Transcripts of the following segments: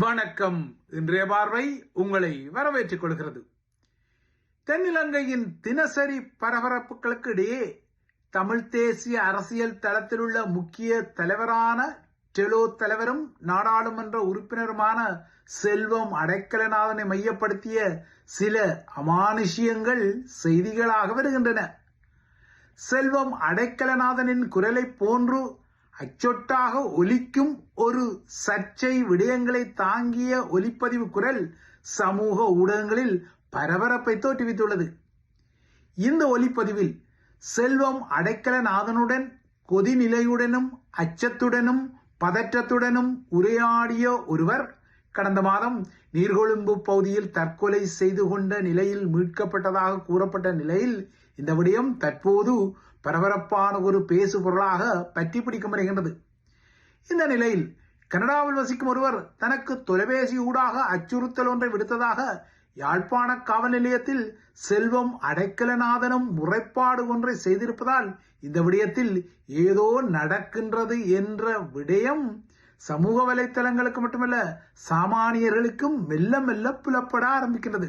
வணக்கம். இன்றைய பார்வை உங்களை வரவேற்றுக் கொள்கிறது. தென்னிலங்கையின் தினசரி பரபரப்புகளுக்கு இடையே தமிழ் தேசிய அரசியல் தளத்தில் உள்ள முக்கிய தலைவரான டெலோ தலைவரும் நாடாளுமன்ற உறுப்பினருமான செல்வம் அடைக்கலநாதனை மையப்படுத்திய சில அமானுஷியங்கள் செய்திகளாக வருகின்றன. செல்வம் அடைக்கலநாதனின் குரலை போன்று அச்சொட்டாக ஒலிக்கும் ஒரு சர்ச்சை விடயங்களை தாங்கிய ஒலிப்பதிவு குரல் சமூக ஊடகங்களில் பரபரப்பை தோற்றுவித்துள்ளது. இந்த ஒலிப்பதிவில் செல்வம் அடைக்கலநாதனுடன் கொதிநிலையுடனும் அச்சத்துடனும் பதற்றத்துடனும் உரையாடிய ஒருவர் கடந்த மாதம் நீர்கொழும்பு பகுதியில் தற்கொலை செய்து கொண்ட நிலையில் மீட்கப்பட்டதாக கூறப்பட்ட நிலையில் இந்த விடயம் தற்போது பரபரப்பான ஒரு பேசு பொருளாக பற்றி பிடிக்கப்படுகின்றது. இந்த நிலையில் கனடாவில் வசிக்கும் ஒருவர் தனக்கு தொலைபேசி ஊடாக அச்சுறுத்தல் ஒன்றை விடுத்ததாக யாழ்ப்பாண காவல் நிலையத்தில் செல்வம் அடைக்கலநாதனும் முறைப்பாடு ஒன்றை செய்திருப்பதால் இந்த விடயத்தில் ஏதோ நடக்கின்றது என்ற விடயம் சமூக வலைத்தளங்களுக்கு மட்டுமல்ல சாமானியர்களுக்கும் மெல்ல மெல்ல புலப்பட ஆரம்பிக்கின்றது.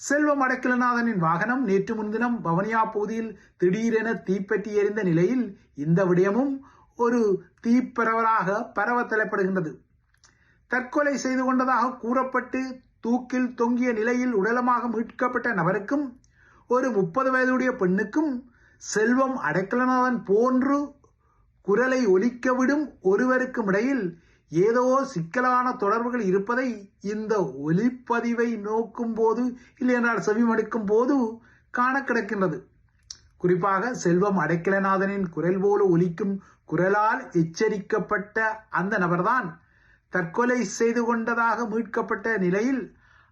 செல்வம் அடைக்கலநாதனின் வாகனம் நேற்று முன்தினம் பவனியா பகுதியில் திடீரென தீப்பற்றி எரிந்த நிலையில் இந்த விடயமும் ஒரு தீப்பரவலாக பரவ தலைப்படுகின்றது தற்கொலை செய்து கொண்டதாக கூறப்பட்டு தூக்கில் தொங்கிய நிலையில் உடலமாக மீட்கப்பட்ட நபருக்கும் ஒரு முப்பது வயதுடைய பெண்ணுக்கும் செல்வம் அடைக்கலநாதன் போன்று குரலை ஒலிக்க விடும் ஒருவருக்கும் இடையில் ஏதோ சிக்கலான தொடர்புகள் இருப்பதை இந்த ஒலிப்பதிவை நோக்கும் போது இல்லையென்றால் செவிமடுக்கும் போது காண கிடக்கின்றது. குறிப்பாக செல்வம் அடைக்கலநாதனின் குரல் போல ஒலிக்கும் குரலால் எச்சரிக்கப்பட்ட அந்த நபர்தான் தற்கொலை செய்து கொண்டதாக மீட்கப்பட்ட நிலையில்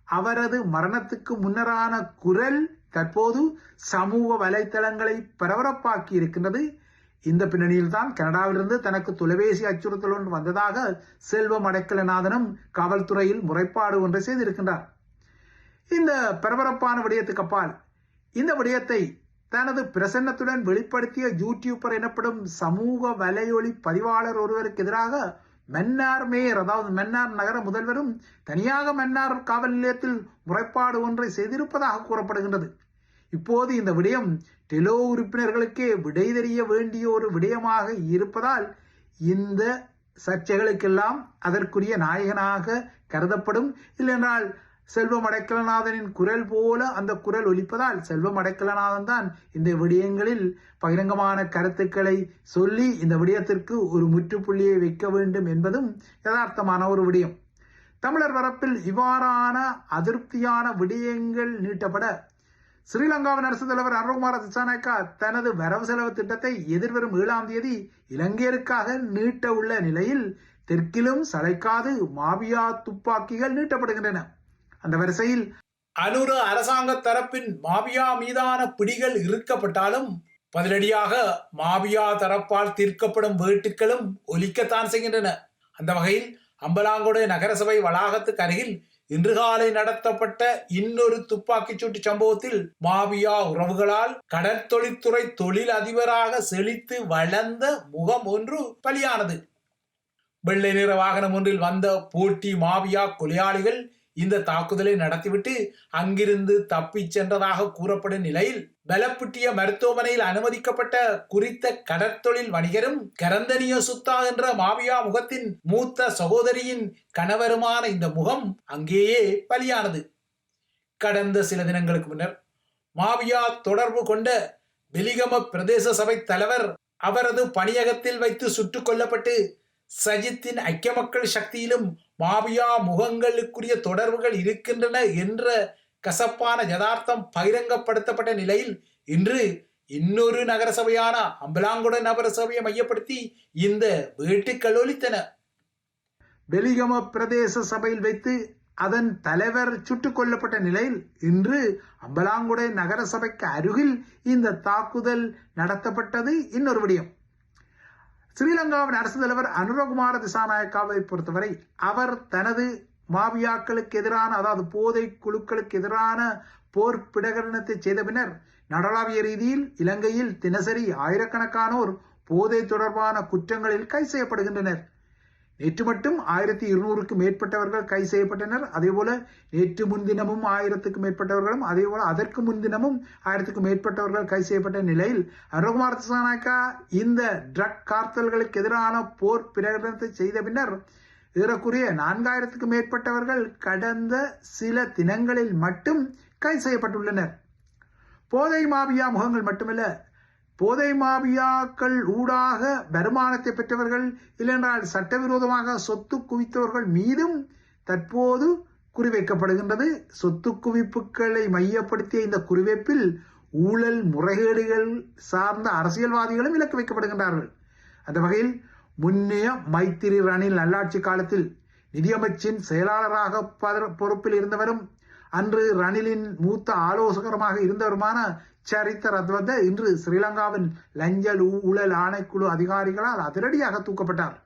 அவரது மரணத்துக்கு முன்னரான குரல் தற்போது சமூக வலைத்தளங்களை பரபரப்பாக்கி இருக்கின்றது. இந்த பின்னணியில் தான் கனடாவிலிருந்து தனக்கு தொலைபேசி அச்சுறுத்தல் ஒன்று வந்ததாக செல்வம் அடைக்கலநாதனும் காவல்துறையில் முறைப்பாடு ஒன்றை செய்திருக்கின்றார். இந்த பரபரப்பான விடயத்துக்கு அப்பால் இந்த விடயத்தை தனது பிரசன்னத்துடன் வெளிப்படுத்திய யூடியூபர் எனப்படும் சமூக வலையொலி பதிவாளர் ஒருவருக்கு எதிராக மன்னார் மேயர் அதாவது மன்னார் நகர முதல்வரும் தனியாக மன்னார் காவல் நிலையத்தில் முறைப்பாடு ஒன்றை செய்திருப்பதாக கூறப்படுகின்றது. இப்போது இந்த விடயம் டெலோ உறுப்பினர்களுக்கே விடை தெரிய வேண்டிய ஒரு விடயமாக இருப்பதால் இந்த சர்ச்சைகளுக்கெல்லாம் அதற்குரிய நாயகனாக கருதப்படும். இல்லையென்றால் செல்வம் அடைக்கலநாதனின் குரல் போல அந்த குரல் ஒலிப்பதால் செல்வம் அடைக்கலநாதன் தான் இந்த விடயங்களில் பகிரங்கமான கருத்துக்களை சொல்லி இந்த விடயத்திற்கு ஒரு முற்றுப்புள்ளியை வைக்க வேண்டும் என்பதும் யதார்த்தமான ஒரு விடயம். தமிழர் வரப்பில் இவ்வாறான அதிருப்தியான விடயங்கள் நீட்டப்பட ஸ்ரீலங்காவின் அரசு தலைவர் அருண்குமார திசாநாயக்கா தனது வரவு செலவு திட்டத்தை எதிர்வரும் ஏழாம் தேதி இலங்கையருக்காக நீட்ட உள்ள நிலையில் தெற்கிலும் சளைக்காது மாபியா துப்பாக்கிகள் நீட்டப்படுகின்றன. அந்த வரிசையில் அனுர அரசாங்க தரப்பின் மாபியா மீதான பிடிகள் இருக்கப்பட்டாலும் பதிலடியாக மாபியா தரப்பால் தீர்க்கப்படும் வேட்டுக்களும் ஒலிக்கத்தான் செய்கின்றன. அந்த வகையில் அம்பலாங்குடை நகரசபை வளாகத்துக்கு அருகில் இன்று காலை நடத்தப்பட்ட இன்னொரு துப்பாக்கிச் சூட்டு சம்பவத்தில் மாபியா உறவுகளால் கடற்தொழில்துறை தொழில் அதிபராக செழித்து வளர்ந்த முகம் ஒன்று பலியானது. வெள்ளை நிற வாகனம் ஒன்றில் வந்த போட்டி மாபியா கொலையாளிகள் இந்த தாக்குதலை நடத்திவிட்டு அங்கிருந்து தப்பிச் சென்றதாக கூறப்படும் நிலையில் பலப்புட்டிய மருத்துவமனையில் அனுமதிக்கப்பட்ட குறித்த கடற்தொழில் வணிகரும் கரந்தனிய சுத்தா என்ற மாவியா முகத்தின் மூத்த சகோதரியின் கணவருமான இந்த முகம் அங்கேயே பலியானது. கடந்த சில தினங்களுக்கு முன்னர் மாவியா தொடர்பு கொண்ட வெலிகம பிரதேச சபை தலைவர் அவரது பணியகத்தில் வைத்து சுட்டுக் கொல்லப்பட்டு சஜித்தின் ஐக்கிய மக்கள் சக்தியிலும் மாபியா முகங்களுக்குரிய தொடர்புகள் இருக்கின்றன என்ற கசப்பான யதார்த்தம் பகிரங்கப்படுத்தப்பட்ட நிலையில் இன்று இன்னொரு நகரசபையான அம்பலாங்குட நகரசபையை மையப்படுத்தி இந்த வேட்டுக்கள் ஒலித்தன. வெலிகம பிரதேச சபையில் வைத்து அதன் தலைவர் சுட்டுக் கொல்லப்பட்ட நிலையில் இன்று அம்பலாங்குடை நகரசபைக்கு அருகில் இந்த தாக்குதல் நடத்தப்பட்டது. இன்னொரு விடயம். ஸ்ரீலங்காவின் அரசு தலைவர் அனுரகுமார திசாநாயக்காவை பொறுத்தவரை அவர் தனது மாவியாக்களுக்கு எதிரான அதாவது போதை குழுக்களுக்கு எதிரான போர் பிரகடனத்தை செய்த பின்னர் நடலாவிய ரீதியில் இலங்கையில் தினசரி ஆயிரக்கணக்கானோர் போதை தொடர்பான குற்றங்களில் கை செய்யப்படுகின்றனர். நேற்று மட்டும் ஆயிரத்தி இருநூறுக்கும் மேற்பட்டவர்கள் கைது செய்யப்பட்டனர். அதேபோல நேற்று முன்தினமும் ஆயிரத்துக்கும் மேற்பட்டவர்களும் அதேபோல அதற்கு முன்தினமும் ஆயிரத்துக்கும் மேற்பட்டவர்கள் கைது செய்யப்பட்ட நிலையில் அருகுமார் திசாநாயக்கா இந்த ட்ரக் கார்த்தல்களுக்கு எதிரான போர் பிரகடனத்தை செய்த பின்னர் ஏறக்குறைய நான்காயிரத்துக்கும் மேற்பட்டவர்கள் கடந்த சில தினங்களில் மட்டும் கைது செய்யப்பட்டுள்ளனர். போதை மாபியா முகங்கள் மட்டுமல்ல போதை மாபியாக்கள் ஊடாக வருமானத்தை பெற்றவர்கள் இல்லைன்றால் சட்டவிரோதமாக சொத்து குவித்தவர்கள் மீதும் தற்போது குறிவைக்கப்படுகின்றது. சொத்து குவிப்புகளை மையப்படுத்திய இந்த குறிவைப்பில் ஊழல் முறைகேடுகள் சார்ந்த அரசியல்வாதிகளும் இலக்கு வைக்கப்படுகின்றார்கள். அந்த வகையில் முன்னைய மைத்திரி ரணில் நல்லாட்சி காலத்தில் நிதியமைச்சின் செயலாளராக பொறுப்பில் இருந்தவரும் அன்று ரணிலின் மூத்த ஆலோசகருமாக இருந்தவருமான சரித்த ரத்வத இன்று ஸ்ரீலங்காவின் லஞ்சல் ஊழல் ஆணைக்குழு அதிகாரிகளால் அதிரடியாக தூக்கப்பட்டார்.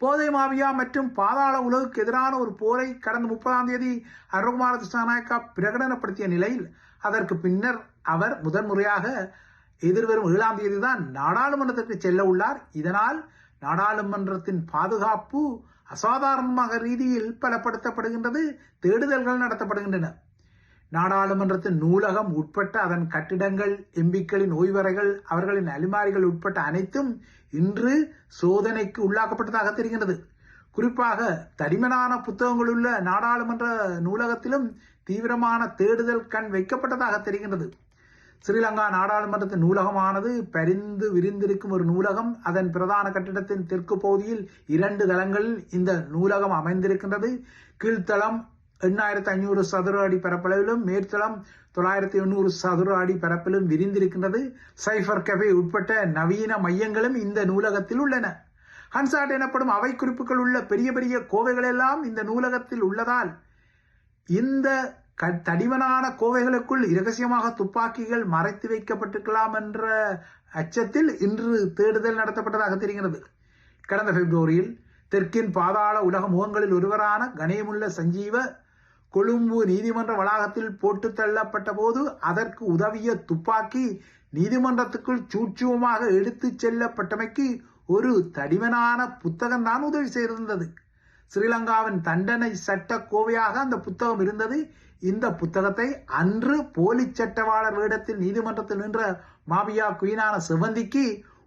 போதை மாவியா மற்றும் பாதாள உலகுக்கு எதிரான ஒரு போரை கடந்த முப்பதாம் தேதி அருகுமார கிருஷ்ணநாயக்கா பிரகடனப்படுத்திய நிலையில் அதற்கு பின்னர் அவர் முதன்முறையாக எதிர்வரும் ஏழாம் தேதி தான் நாடாளுமன்றத்திற்கு செல்ல உள்ளார். இதனால் நாடாளுமன்றத்தின் பாதுகாப்பு அசாதாரணமாக ரீதியில் பலப்படுத்தப்படுகின்றது தேடுதல்கள் நடத்தப்படுகின்றன. நாடாளுமன்றத்தின் நூலகம் உட்பட்ட அதன் கட்டிடங்கள் எம்பிக்களின் ஓய்வறைகள் அவர்களின் அலிமாரிகள் உட்பட்ட அனைத்தும் இன்று சோதனைக்கு உள்ளாக்கப்பட்டதாக தெரிகிறது குறிப்பாக தடிமனான புத்தகங்கள் உள்ள நாடாளுமன்ற நூலகத்திலும் தீவிரமான தேடுதல் கண் வைக்கப்பட்டதாக தெரிகின்றது. ஸ்ரீலங்கா நாடாளுமன்றத்தின் நூலகமானது பரிந்து விரிந்திருக்கும் ஒரு நூலகம். அதன் பிரதான கட்டிடத்தின் தெற்கு பகுதியில் இரண்டு தளங்களில் இந்த நூலகம் அமைந்திருக்கின்றது. கீழ்த்தளம் எண்ணாயிரத்தி ஐநூறு சதுர அடி பரப்பளவிலும் மேற்தளம் தொள்ளாயிரத்தி எண்ணூறு சதுர அடி பரப்பிலும் விரிந்திருக்கின்றது. சைஃபர் கஃபே உட்பட்ட நவீன மையங்களும் இந்த நூலகத்தில் உள்ளன. ஹன்சாட் எனப்படும் அவை குறிப்புகள் உள்ள பெரிய பெரிய கோவைகள் எல்லாம் இந்த நூலகத்தில் உள்ளதால் இந்த க- தடிமனான கோவைகளுக்குள் இரகசியமாக துப்பாக்கிகள் மறைத்து வைக்கப்பட்டிருக்கலாம் என்ற அச்சத்தில் இன்று தேடுதல் நடத்தப்பட்டதாக தெரிகிறது. கடந்த பிப்ரவரியில் தெற்கின் பாதாள உலக முகங்களில் ஒருவரான கணேமுள்ள சஞ்சீவ கொழும்பு நீதிமன்ற வளாகத்தில் போட்டு தள்ளப்பட்ட போது அதற்கு உதவிய துப்பாக்கி நீதிமன்றத்துக்குள் சூட்சுமமாக எடுத்துச் செல்லப்பட்டமைக்கு ஒரு தடிமனான புத்தகம் தான் உதவி செய்திருந்தது. ஸ்ரீலங்காவின் தண்டனை சட்ட கோவையாக அந்த புத்தகம் இருந்தது. இந்த புத்தகத்தை அன்று போலி சட்டவாளர் வேடத்தில் நீதிமன்றத்தில் நின்ற மாபியா குயினான சிவந்திக்கு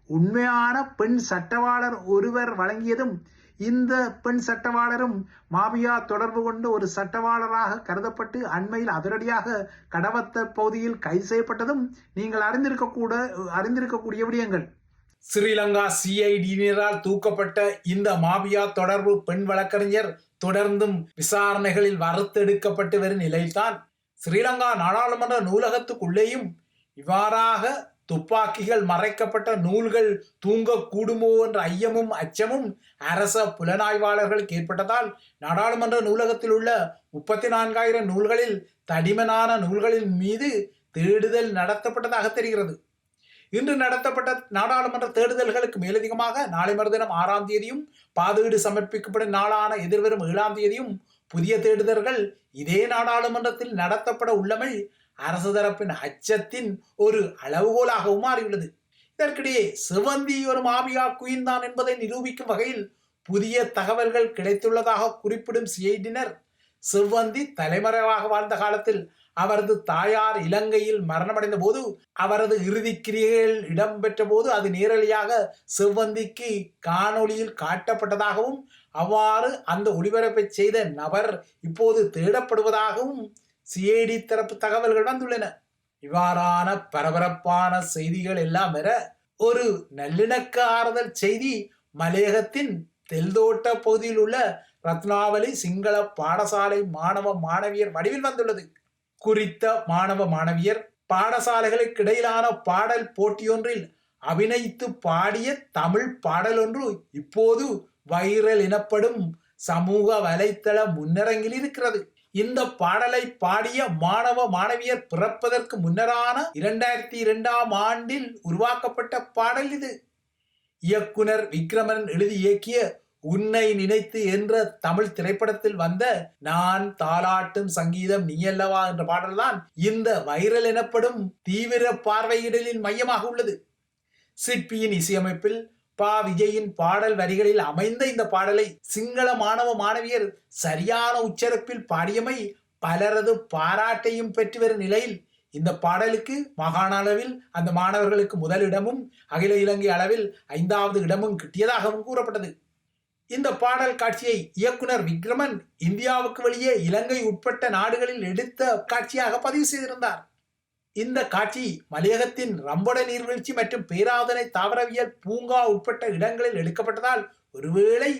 உண்மையான பெண் சட்டவாளர் ஒருவர் வழங்கியதும் இந்த பெண் சட்டவாளரும் மாபியா தொடர்பு கொண்டு ஒரு சட்டவாளராக கருதப்பட்டு அண்மையில் அதிரடியாக கடவத்த பகுதியில் கைது செய்யப்பட்டதும் நீங்கள் அறிந்திருக்கக்கூட அறிந்திருக்கக்கூடிய விடயங்கள். ஸ்ரீலங்கா சிஐடியினரால் தூக்கப்பட்ட இந்த மாபியா தொடர்பு பெண் வழக்கறிஞர் தொடர்ந்தும் விசாரணைகளில் வறுத்தெடுக்கப்பட்டு வரும் நிலையில்தான் ஸ்ரீலங்கா நாடாளுமன்ற நூலகத்துக்குள்ளேயும் இவ்வாறாக துப்பாக்கிகள் மறைக்கப்பட்ட நூல்கள் தூங்கக்கூடுமோ என்ற ஐயமும் அச்சமும் அரச புலனாய்வாளர்களுக்கு ஏற்பட்டதால் நாடாளுமன்ற நூலகத்தில் உள்ள முப்பத்தி நான்காயிரம் நூல்களில் தடிமனான நூல்களின் மீது தேடுதல் நடத்தப்பட்டதாக தெரிகிறது. இன்று நடத்தப்பட்ட நாடாளுமன்ற தேடுதல்களுக்கு மேலதிகமாக நாளை மறுதினம் ஆறாம் தேதியும் பாதீடு சமர்ப்பிக்கப்படும் நாளான எதிர்வரும் ஏழாம் தேதியும் புதிய தேடுதல்கள் இதே நாடாளுமன்றத்தில் நடத்தப்பட உள்ளமை அரசு தரப்பின் அச்சத்தின் ஒரு அளவுகோலாகவும் மாறியுள்ளது இதற்கிடையே சிவந்தி ஒரு மாபியா குயின் தான் என்பதை நிரூபிக்கும் வகையில் புதிய தகவல்கள் கிடைத்துள்ளதாக குறிப்பிடும் சிஐடினர் சிவந்தி தலைமறைவாக வாழ்ந்த காலத்தில் அவரது தாயார் இலங்கையில் மரணமடைந்த போது அவரது இறுதிக்கிரியைகள் இடம்பெற்ற போது அது நேரடியாக செவ்வந்திக்கு காணொளியில் காட்டப்பட்டதாகவும் அவ்வாறு அந்த ஒளிபரப்பை செய்த நபர் இப்போது தேடப்படுவதாகவும் சிஐடி தரப்பு தகவல்கள் வந்துள்ளன. இவ்வாறான பரபரப்பான செய்திகள் எல்லாம் வர ஒரு நல்லிணக்க ஆறுதல் செய்தி மலையகத்தின் தெல்தோட்ட பகுதியில் உள்ள ரத்னாவளி சிங்கள பாடசாலை மாணவ மாணவியர் வடிவில் வந்துள்ளது. குறித்த மாணவ மாணவியர் பாடசாலைகளுக்கு இடையிலான பாடல் போட்டியொன்றில் அபிநயித்து பாடிய தமிழ் பாடல் ஒன்று இப்போது வைரல் எனப்படும் சமூக வலைத்தள முன்னரங்கில் இருக்கிறது. இந்த பாடலை பாடிய மாணவ மாணவியர் பிறப்பதற்கு முன்னரான இரண்டாயிரத்தி இரண்டாம் ஆண்டில் உருவாக்கப்பட்ட பாடல் இது. இயக்குனர் விக்ரமன் எழுதி இயக்கிய உன்னை நினைத்து என்ற தமிழ் திரைப்படத்தில் வந்த நான் தாலாட்டும் சங்கீதம் நீ அல்லவா என்ற பாடல்தான் இந்த வைரல் எனப்படும் தீவிர பார்வையிடலின் மையமாக உள்ளது. சிற்பியின் இசையமைப்பில் பா விஜயின் பாடல் வரிகளில் அமைந்த இந்த பாடலை சிங்கள மாணவ மாணவியர் சரியான உச்சரிப்பில் பாடியமை பலரது பாராட்டையும் பெற்று வரும் நிலையில் இந்த பாடலுக்கு மாகாண அளவில் அந்த மாணவர்களுக்கு முதல் இடமும் அகில இலங்கை அளவில் ஐந்தாவது இடமும் கிட்டியதாகவும் கூறப்பட்டது. இந்த பாடல் காட்சியை இயக்குனர் விக்ரமன் இந்தியாவுக்கு வெளியே இலங்கை உட்பட்ட நாடுகளில் எடுத்த காட்சியாக பதிவு செய்திருந்தார். இந்த காட்சி மலையகத்தின் ரம்பட நீர்வீழ்ச்சி மற்றும் பேராதனை தாவரவியல் பூங்கா உட்பட்ட இடங்களில் எடுக்கப்பட்டதால் ஒருவேளை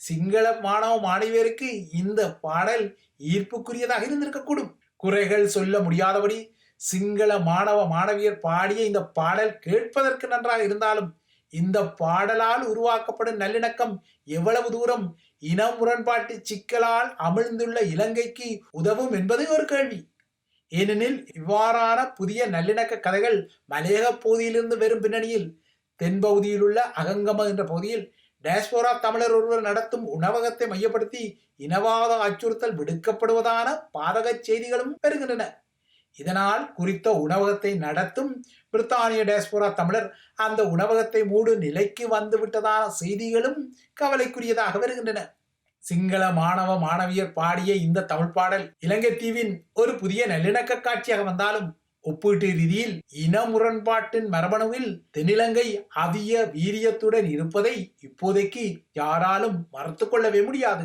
சிங்கள மாணவ மாணவியருக்கு இந்த பாடல் ஈர்ப்புக்குரியதாக இருந்திருக்கக்கூடும். குறைகள் சொல்ல முடியாதபடி சிங்கள மாணவ மாணவியர் பாடிய இந்த பாடல் கேட்பதற்கு நன்றாக இருந்தாலும் இந்த பாடலால் உருவாக்கப்படும் நல்லிணக்கம் எவ்வளவு தூரம் இன முரண்பாட்டு சிக்கலால் அமிழ்ந்துள்ள இலங்கைக்கு உதவும் என்பது ஒரு கேள்வி. ஏனெனில் இவ்வாறான புதிய நல்லிணக்க கதைகள் மலையக பகுதியிலிருந்து வரும் பின்னணியில் தென்பகுதியில் உள்ள அகங்கம என்ற பகுதியில் டேஸ்போரா தமிழர் ஒருவர் நடத்தும் உணவகத்தை மையப்படுத்தி இனவாத அச்சுறுத்தல் விடுக்கப்படுவதான பாதக செய்திகளும் பெறுகின்றன. இதனால் குறித்த உணவகத்தை நடத்தும் பிரித்தானிய டேஸ்போரா தமிழர் அந்த உணவகத்தை மூடு நிலைக்கு வந்துவிட்டதான செய்திகளும் கவலைக்குரியதாக வருகின்றன. சிங்கள மாணவ மாணவியர் பாடிய இந்த தமிழ் பாடல் இலங்கை தீவின் ஒரு புதிய நல்லிணக்க காட்சியாக வந்தாலும் ஒப்பீட்டு ரீதியில் இன முரண்பாட்டின் மரபணுவில் தென்னிலங்கை அதிக வீரியத்துடன் இருப்பதை இப்போதைக்கு யாராலும் மறுத்து கொள்ளவே முடியாது.